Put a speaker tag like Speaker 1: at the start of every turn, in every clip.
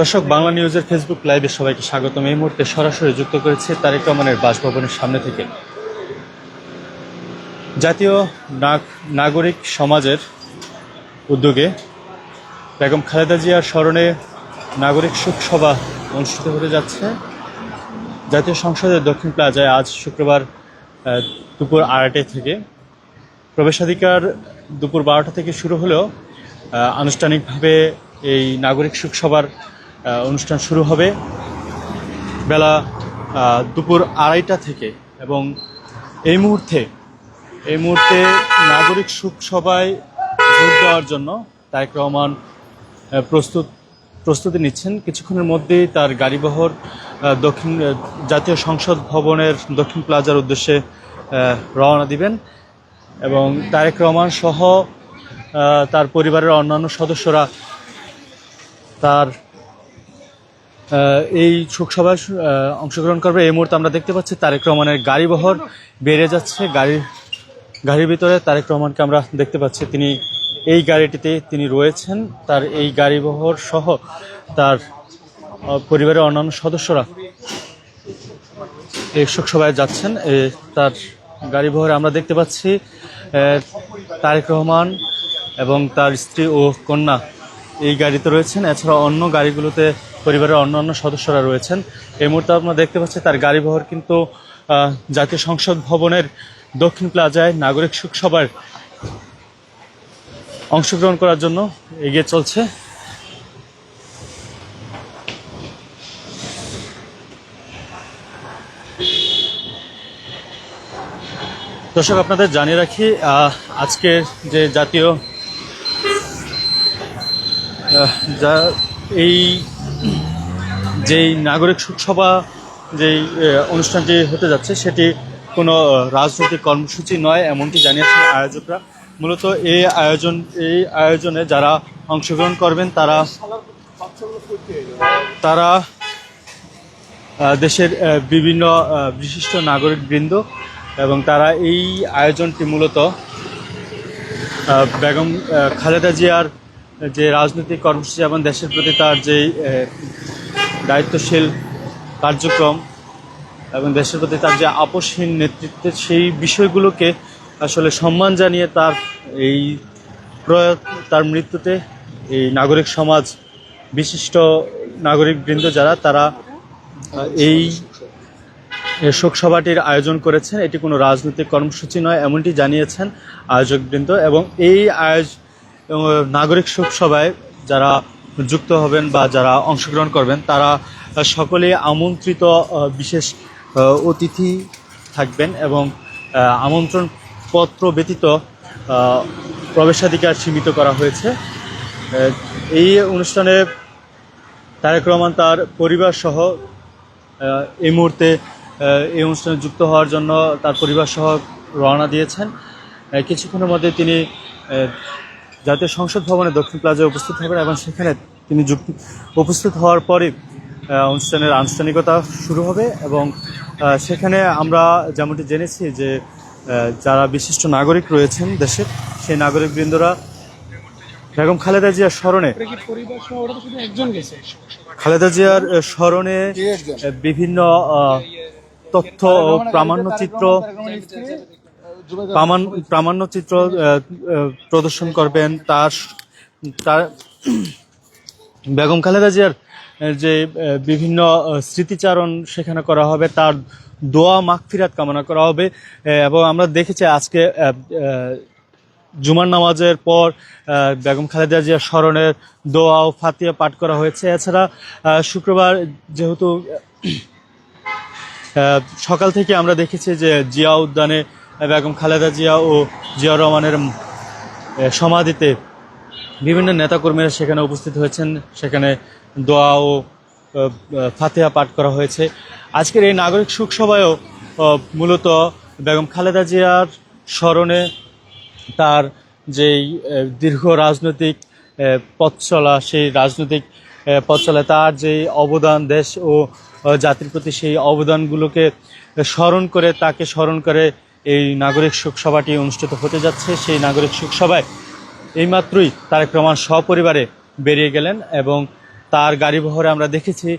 Speaker 1: দর্শক, বাংলা নিউজের ফেসবুক লাইভে সবাইকে স্বাগতম। এই মুহূর্তে সরাসরি যুক্ত করেছে তারেক রহমানের বাসভবনের সামনে থেকে। জাতীয় নাগরিক সমাজের উদ্যোগে বেগম খালেদা জিয়ার স্মরণে নাগরিক শোক সভা অনুষ্ঠিত হতে যাচ্ছে। জাতীয় সংসদের দক্ষিণ প্লাজায় আজ শুক্রবার দুপুর আড়াইটে থেকে। প্রবেশাধিকার দুপুর বারোটা থেকে শুরু হলেও আনুষ্ঠানিকভাবে এই নাগরিক শোক সভার অনুষ্ঠান শুরু হবে বেলা দুপুর আড়াইটা থেকে এবং এই মুহূর্তে এই মুহূর্তে নাগরিক সুখ সভায় যোগ দেওয়ার জন্য তারেক রহমান প্রস্তুত, প্রস্তুতি নিচ্ছেন। কিছুক্ষণের মধ্যেই তার গাড়িবহর দক্ষিণ জাতীয় সংসদ ভবনের দক্ষিণ প্লাজার উদ্দেশ্যে রওনা দিবেন এবং তারেক রহমান সহ তার পরিবারের অন্যান্য সদস্যরা তার এই শোকসভায় অংশগ্রহণ করবে এই মুহূর্তে আমরা দেখতে পাচ্ছি তারেক রহমানের গাড়িবহর বেড়ে যাচ্ছে। গাড়ির গাড়ির ভিতরে তারেক রহমানকে আমরা দেখতে পাচ্ছি। তিনি এই গাড়িটিতে তিনি রয়েছেন। তার এই গাড়িবহর সহ তার পরিবারের অন্যান্য সদস্যরা এই শোকসভায় যাচ্ছেন। তার গাড়ি বহরে আমরা দেখতে পাচ্ছি তারেক রহমান এবং তার স্ত্রী ও কন্যা এই গাড়িতে রয়েছেন। এছাড়া অন্য গাড়িগুলোতে পরিবারের অন্যান্য সদস্যরা রয়েছেন। এই মুহূর্তে আপনারা দেখতে পাচ্ছেন তার গাড়ি বহর কিন্তু জাতীয় সংসদ ভবনের দক্ষিণ প্লাজায় নাগরিক শোকসভার অংশগ্রহণ করার জন্য এগিয়ে চলছে। দর্শক, আপনাদের জানিয়ে রাখি আজকের যে জাতীয় যা এই যেই নাগরিক শোকসভা যেই অনুষ্ঠানটি হতে যাচ্ছে, সেটি কোনো রাজনৈতিক কর্মসূচি নয়, এমনটি জানিয়েছেন আয়োজকরা। মূলত এই আয়োজন, এই আয়োজনে যারা অংশগ্রহণ করবেন, তারা তারা দেশের বিভিন্ন বিশিষ্ট নাগরিক বৃন্দ এবং তারা এই আয়োজনটি মূলত বেগম খালেদা জিয়ার যে রাজনৈতিক কর্মসূচি এবং দেশের প্রতি তার যে দায়িত্বশীল কার্যক্রম এবং দেশের প্রতি তার যে আপসহীন নেতৃত্বের সেই বিষয়গুলোকে আসলে সম্মান জানিয়ে তার এই প্রয়াত, তার মৃত্যুতে এই নাগরিক সমাজ, বিশিষ্ট নাগরিক বৃন্দ যারা, তারা এই এ শোক সভাটির আয়োজন করেছেন। এটি কোনো রাজনৈতিক কর্মসূচি নয়, এমনটি জানিয়েছেন আয়োজকবৃন্দ এবং এই আয়োজ এবং নাগরিক সভায় যারা যুক্ত হবেন বা যারা অংশগ্রহণ করবেন তারা আহ, সকলেই আমন্ত্রিত বিশেষ অতিথি থাকবেন এবং আমন্ত্রণ পত্র ব্যতীত প্রবেশাধিকার সীমিত করা হয়েছে। এই অনুষ্ঠানে তারেক রহমান তার পরিবার সহ এই মুহূর্তে এই অনুষ্ঠানে যুক্ত হওয়ার জন্য তার পরিবার সহ রওনা দিয়েছেন। কিছুক্ষণের মধ্যে তিনি জাতীয় সংসদ ভবনে দক্ষিণ প্লাজায় উপস্থিত হবেন এবং সেখানে তিনি যুক্তি উপস্থিত হওয়ার পরে অনুষ্ঠানের আনুষ্ঠানিকতা শুরু হবে এবং সেখানে আমরা যেমনটি জেনেছি যে যারা বিশিষ্ট নাগরিক রয়েছেন দেশের সেই নাগরিকবৃন্দরা বেগম খালেদা জিয়ার স্মরণে খালেদা জিয়ার স্মরণে বিভিন্ন তথ্য ও প্রামাণ্য চিত্র প্রামাণ্য চিত্র প্রদর্শন করবেন তার তার বেগম খালেদা জিয়ার যে বিভিন্ন স্মৃতিচারণ সেখানে করা হবে, তার দোয়া মাগফিরাত কামনা করা হবে এবং আমরা দেখেছি আজকে জুমার নামাজের পর বেগম খালেদা জিয়ার স্মরণের দোয়া ও ফাতিয়া পাঠ করা হয়েছে। এছাড়া শুক্রবার যেহেতু সকাল থেকে আমরা দেখেছি যে জিয়া উদ্যানে বেগম খালেদা জিয়া ও জিয়া রহমানের সমাধিতে বিভিন্ন নেতাকর্মীরা সেখানে উপস্থিত হয়েছেন। সেখানে দোয়া ও আহ, পাঠ করা হয়েছে। আজকের এই নাগরিক শোক সভায়ও মূলত বেগম খালেদা জিয়ার স্মরণে তার যেই দীর্ঘ রাজনৈতিক পথ চলা সেই রাজনৈতিক পথ চলায় তার যে অবদান দেশ ও জাতির প্রতি সেই অবদানগুলোকে স্মরণ করে তাকে স্মরণ করে এই নাগরিক শোক সভাটি অনুষ্ঠিত হতে যাচ্ছে। সেই নাগরিক শোক সভায় এইমাত্রই তারেক রহমান সপরিবারে বেরিয়ে গেলেন এবং তার গাড়ি বহরে আমরা দেখেছি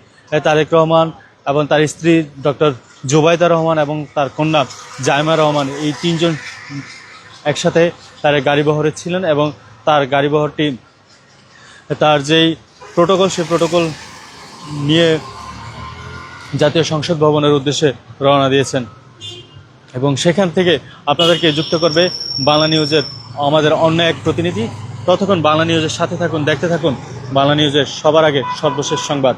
Speaker 1: তারেক রহমান এবং তার স্ত্রী ডক্টর জুবাইদা রহমান এবং তার কন্যা জাইমা রহমান, এই তিনজন একসাথে তার গাড়ি বহরে ছিলেন এবং তার গাড়ি বহরটি, তার যেই প্রোটোকল, সেই প্রোটোকল নিয়ে জাতীয় সংসদ ভবনের উদ্দেশ্যে রওনা দিয়েছেন। এবং সেখান থেকে আপনাদেরকে যুক্ত করবে বাংলা নিউজের আমাদের অন্য এক প্রতিনিধি। ততক্ষণ বাংলা নিউজের সাথে থাকুন, দেখতে থাকুন। বাংলা নিউজের সবার আগে সর্বশেষ সংবাদ।